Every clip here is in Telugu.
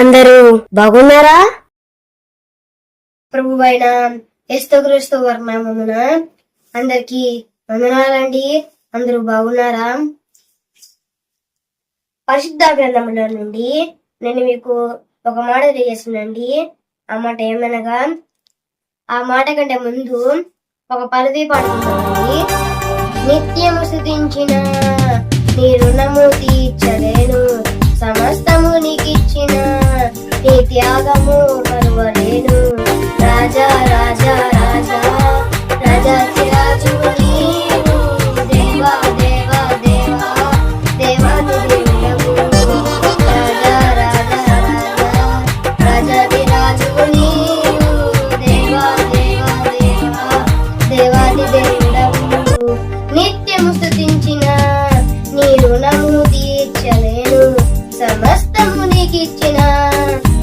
అందరూ బాగున్నారా? ప్రభు అయిన క్రీస్తు వర్ణమున అందరికి వందనాలండి. అందరూ బాగున్నారా? పరిశుద్ధ గ్రంథముల నుండి నేను మీకు ఒక మాట తెలియజేస్తున్నానండి. ఆ మాట ఏమనగా ఆ మాట కంటే ముందు ఒక పదవి పాడుతున్నానండి నిత్యము స్థుతించిన నీ రుణము తీర్చలేను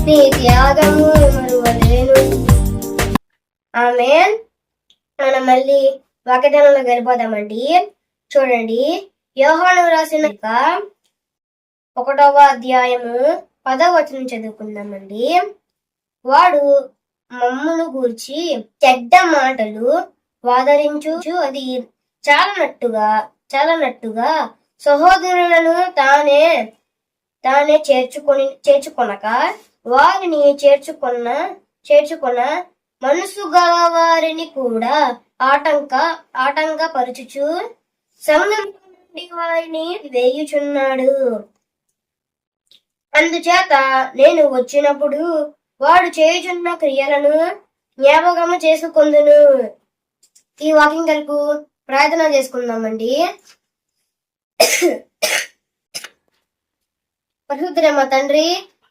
నీ త్యాగము మరువలేను. ఆమె మనం మళ్ళీ వాక్యదానంలో వెళ్ళిపోదామండి. చూడండి. యోహాను రాసిన ఒకటవ అధ్యాయము పదవ వచనం చదువుకుందామండి. వాడు మమ్మను గూర్చి చెడ్డ మాటలు వాదరించు అది చాలనట్టుగా చాలనట్టుగా సహోదరులను తానే తానే చేర్చుకొని చేర్చుకొనక వారిని చేర్చుకున్న చేర్చుకున్న మనసు గలవారిని కూడా ఆటంక ఆటంకపరచుచు సంఘం నుండి వారిని వేయుచున్నాడు. అందుచేత నేను వచ్చినప్పుడు వాడు చేయుచున్న క్రియలను జ్ఞాపకము చేసుకుందును. ఈ వాకింగ్ కలిపు ప్రార్థన చేసుకుందామండి. పరిశుద్ధుడే తండ్రి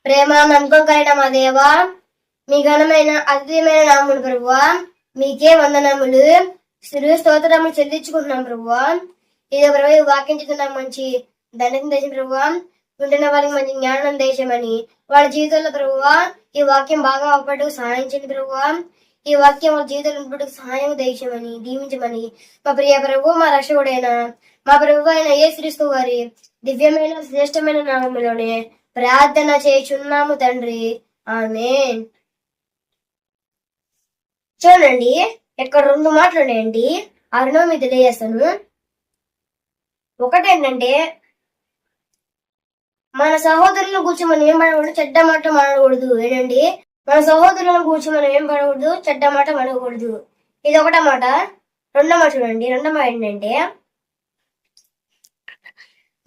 ప్రేమ నమ్మకం కలిగిన మా దేవా మీ ఘనమైన అద్భుతమైన నాములు ప్రభువా మీకే వందనములు. శ్రీ స్తోత్రములు చెల్లించుకుంటున్నాం ప్రభువా. ఇది ప్రభు వాక్యం చెప్తున్నాం మంచి దండకం దేశం ప్రభువా. ఉంటున్న వారికి మంచి జ్ఞానం దేశమని వాళ్ళ జీవితంలో ప్రభువా ఈ వాక్యం బాగా అవ్వటకు సహాయించండి చేయండి ప్రభువా. ఈ వాక్యం వాళ్ళ జీవితంలో ఉన్నప్పుడు సహాయం దేశమని దీవించమని. మా ప్రియ ప్రభు మా రక్షకుడైన మా ప్రభు అయిన ఏ శ్రీస్తు వారి దివ్యమైన శ్రేష్టమైన నామములోనే ప్రార్థన చేయుచున్నాము తండ్రి. ఆమేన్. చూడండి ఇక్కడ రెండు మాటలు ఉన్నాయండి. ఆ రెండో మీకు తెలియజేస్తాను ఒకటేంటంటే మన సహోదరులను కూర్చో మనం ఏం పడకూడదు చెడ్డ మాట మాడకూడదు ఏంటండి మన సహోదరులను కూర్చో మనం ఏం పడకూడదు చెడ్డ మాట మాడకూడదు ఇది ఒకట మాట రెండో మాట చూడండి రెండో మాట ఏంటంటే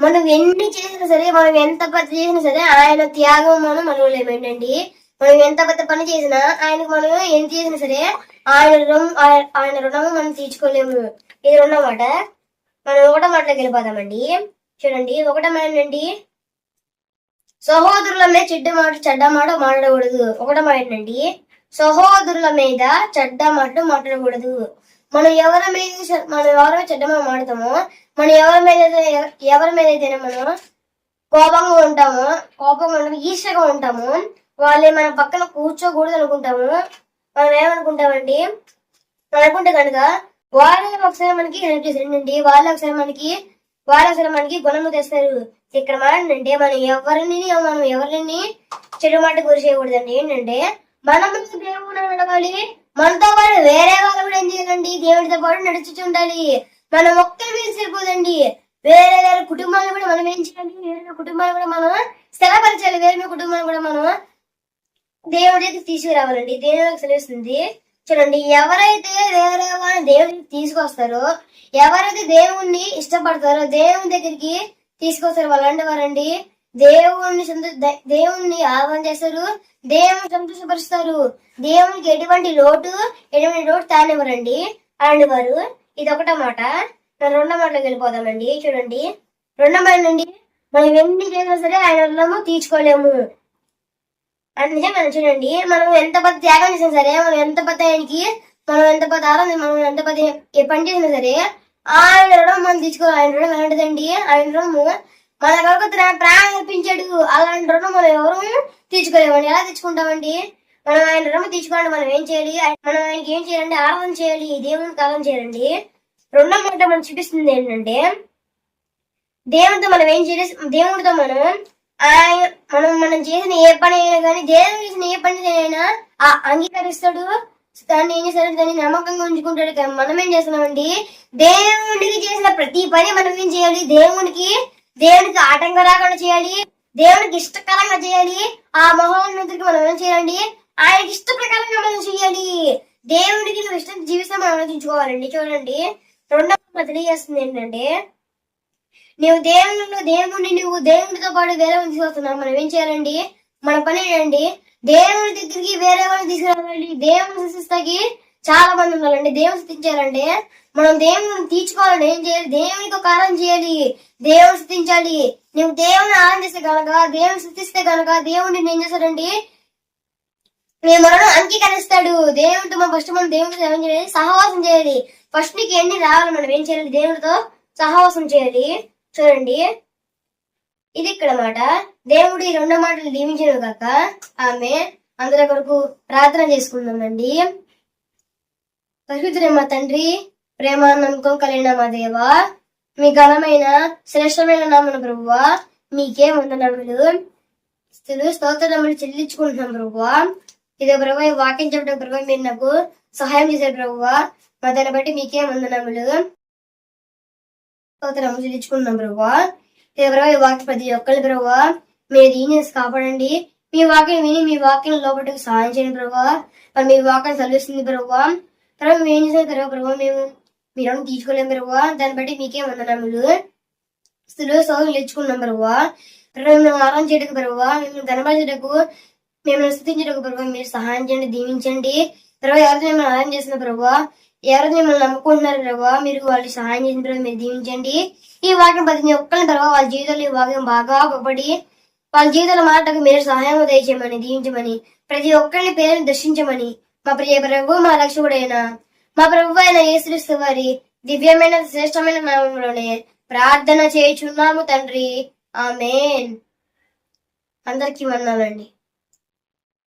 మనం ఎన్ని చేసినా సరే మనం ఎంత పెద్ద చేసినా సరే ఆయన త్యాగం మనం మనలేము మనం ఎంత పెద్ద పని చేసినా ఆయనకు మనం ఏం చేసినా సరే ఆయన రుణం ఆయన- రుణము మనం తీర్చుకోలేము. ఇది రుణమాట మనం ఒకటో మాటలోకి వెళ్ళిపోదామండి. చూడండి ఒకటో ఏంటండి? సహోదరుల మీద చెడ్డ మాట చెడ్డ మాట మాట్లాడకూడదు. ఒకటో మాట ఏంటండి? సహోదరుల మీద చెడ్డ మాట మాట్లాడకూడదు. మనం ఎవరి మీద మనం ఎవరో మీద చెడ్డ మాడతామో మనం ఎవరి మీద అయితే- ఎవరి మీద అయితే మనం కోపంగా ఉంటాము కోపంగా ఉంటాము ఈర్షగా ఉంటాము వాళ్ళే మన పక్కన కూర్చోకూడదు అనుకుంటాము మనం ఏమనుకుంటామండి? అనుకుంటే కనుక వాళ్ళే ఒకసారి మనకి హెల్ప్ చేశారండి వాళ్ళు ఒకసారి మనకి వాళ్ళు ఒకసారి మనకి గుణము తెస్తారు. ఇక్కడ మాట ఏంటంటే మనం ఎవరిని మనం ఎవరిని చెడు మాట గురి చేయకూడదండి. ఏంటంటే మనం దేవుడు నడవాలి? మనతో పాటు వేరే వాళ్ళు కూడా ఏం చేయాలండి? దేవుడితో పాటు నడుచుచుండాలి మనం ఒక్కరి మీద సరిపోదండి. వేరే వేరే కుటుంబాలు కూడా మనం ఏం చేయాలి? వేరే కుటుంబాలు కూడా మనం స్థిరపరచాలి. వేరే వేరే కుటుంబాలు కూడా మనం దేవుడి దగ్గర తీసుకురావాలండి. దేవుడికి సెలవుస్తుంది చూడండి ఎవరైతే వేరే వాళ్ళని దేవుడికి తీసుకొస్తారో ఎవరైతే దేవుణ్ణి ఇష్టపడతారో దేవుని దగ్గరికి తీసుకొస్తారు వాళ్ళంటే వారండి దేవుణ్ణి దేవుణ్ణి ఆహ్వానం చేస్తారు. దేవుని సంతోషపరుస్తారు. దేవునికి ఎటువంటి లోటు ఎటువంటి లోటు తానివ్వరండి. అలాంటి వారు ఇది ఒకటో మాట. మనం రెండో మాటలోకి వెళ్ళిపోదామండి. చూడండి. రెండో మాట నుండి మనం ఎన్ని చేసినా సరే ఆయన వల్లము తీర్చుకోలేము. అని నిజంగా చూడండి మనం ఎంత పెద్ద త్యాగం చేసినా సరే మనం ఎంత పెద్ద ఆయనకి మనం ఎంత పెద్ద ఆరాధన మనం ఎంత పెద్ద ఏ పని చేసినా సరే ఆయన రుణం మనం తీసుకోవాలి ఆయన రుణం ఎలాంటిదండి? ఆయన రుణము మన కొరకు తన ప్రాణం అర్పించాడు. అలాంటి రుణం మనం ఎవరు తీర్చుకోలేమండి. ఎలా తెచ్చుకుంటామండి మనం ఆయన రుణం తీసుకోండి మనం ఏం చేయాలి? మనం ఆయనకి ఏం చేయాలంటే ఆరాధన చేయాలి దేవుని కాలం చేయాలండి. రుణం అంటే మనం చూపిస్తుంది ఏంటంటే దేవునితో మనం ఏం చేయాలి? దేవుడితో మనం ఆయన మనం మనం చేసిన ఏ పని అయినా కానీ దేవుడు చేసిన ఏ పని అయినా ఆ అంగీకరిస్తాడు. దాన్ని ఏం చేస్తాడు దాన్ని నమ్మకంగా ఉంచుకుంటాడు. కానీ మనం ఏం చేస్తున్నామండి? దేవునికి చేసిన ప్రతి పని మనం ఏం చేయాలి? దేవునికి దేవునికి ఆటంకం రాకుండా చేయాలి. దేవునికి ఇష్టకరంగా చేయాలి. ఆ మహోన్నతుడికి మనం ఏం చేయాలండి? ఆయనకి ఇష్ట ప్రకారంగా మనం చేయాలి. దేవుడికి నువ్వు ఇష్టం జీవితం మనం ఆలోచించుకోవాలండి. చూడండి. రెండవ తెలియజేస్తుంది ఏంటంటే నువ్వు దేవుని దేవుడిని నువ్వు దేవునితో పాటు వేరే వాళ్ళని తీసుకొస్తున్నావు మనం ఏం చేయాలండి? మన పని ఏంటండి దేవుని దగ్గరికి వేరే వాళ్ళని తీసుకురావాలి. దేవుని శిస్తాకి చాలా మంది ఉన్నారండి దేవుని స్థితించాలంటే మనం దేవుని తీర్చుకోవాలని ఏం చేయాలి? దేవునికి ఒక ఆరాధన చేయాలి. దేవుని స్థితించాలి. నువ్వు దేవుని ఆనందిస్తే కనుక దేవుని స్థితిస్తే కనుక దేవుడిని ఏం చేస్తాడండి? మేము మనను అంగీకరిస్తాడు. దేవుడితో మనం ఫస్ట్ మనం దేవుడితో ఏం చేయాలి. సహవాసం చేయాలి. ఫస్ట్ నీకు ఎన్ని రావాలి? మనం ఏం చేయాలి దేవుడితో సహవాసం చేయాలి. చూడండి. ఇది ఇక్కడ మాట. దేవుడు ఈ రెండు మాటలు దీవించిన కాక ఆమె అందరి కొరకు ప్రార్థన చేసుకుందామండి. పరిశుద్ధుడే మా తండ్రి ప్రేమ నమ్మకం కలిగిన మా దేవ మీ ఘనమైన శ్రేష్టమైన నామన ప్రభువా మీకే వందనములు. స్థుతులు స్తోత్రములు చెల్లించుకుంటున్నాం ప్రభువా. ఇదే ప్రభు వాక్యం చెప్పడం ప్రభు మీరు నాకు సహాయం చేశారు ప్రభువా. మా దాన్ని బట్టి మీకే వందనములు. స్తోత్రములు చెల్లించుకుంటున్నాం ప్రభువా. ఇదే ప్రభు ఈ వాక్యం ప్రతి ఒక్కరి ప్రభువా మీరు దీని కాపాడండి. మీ వాక్యం విని మీ వాక్యం లోపలికి సహాయం చేయండి ప్రభువ. మరి మీ వాక్యం చదివిస్తుంది ప్రభువా. తర్వాత మేము ఏం చేసాం ప్రభు? మేము మీరు తీసుకోలేము ప్రభా? దాన్ని బట్టి మీకే వందనములు స్థితిలో సోదరులు తెచ్చుకున్నాం ప్రభావ ప్రభు మేము ఆరాధన చేయడానికి మేము కనబరచటకు మేము స్థుతించేటకు ప్రభు. మీరు సహాయం చేయండి దీవించండి. తర్వాత ఎవరైతే మేము ఆరాధన చేసిన ప్రభువా ఎవరైతే మిమ్మల్ని నమ్ముకుంటున్నారు ప్రభావ మీరు వాళ్ళకి సహాయం చేసిన ప్రభు మీరు దీవించండి. ఈ వాక్యం ప్రతి ఒక్కరిని ప్రభావ వాళ్ళ జీవితంలో ఈ వాక్యం బాగా ఒకపడి వాళ్ళ జీవితాల మాటకు మీరు సహాయం దయచేయమని దీవించమని ప్రతి ఒక్కరిని పేరుని దర్శించమని మా ప్రియ ప్రభు మా రక్షకుడైన మా ప్రభు అయిన యేసుక్రీస్తు వారి దివ్యమైన శ్రేష్టమైన నామంలోనే ప్రార్థన చేయుచున్నాము తండ్రి. ఆమెన్. అందరికీ వందాలండి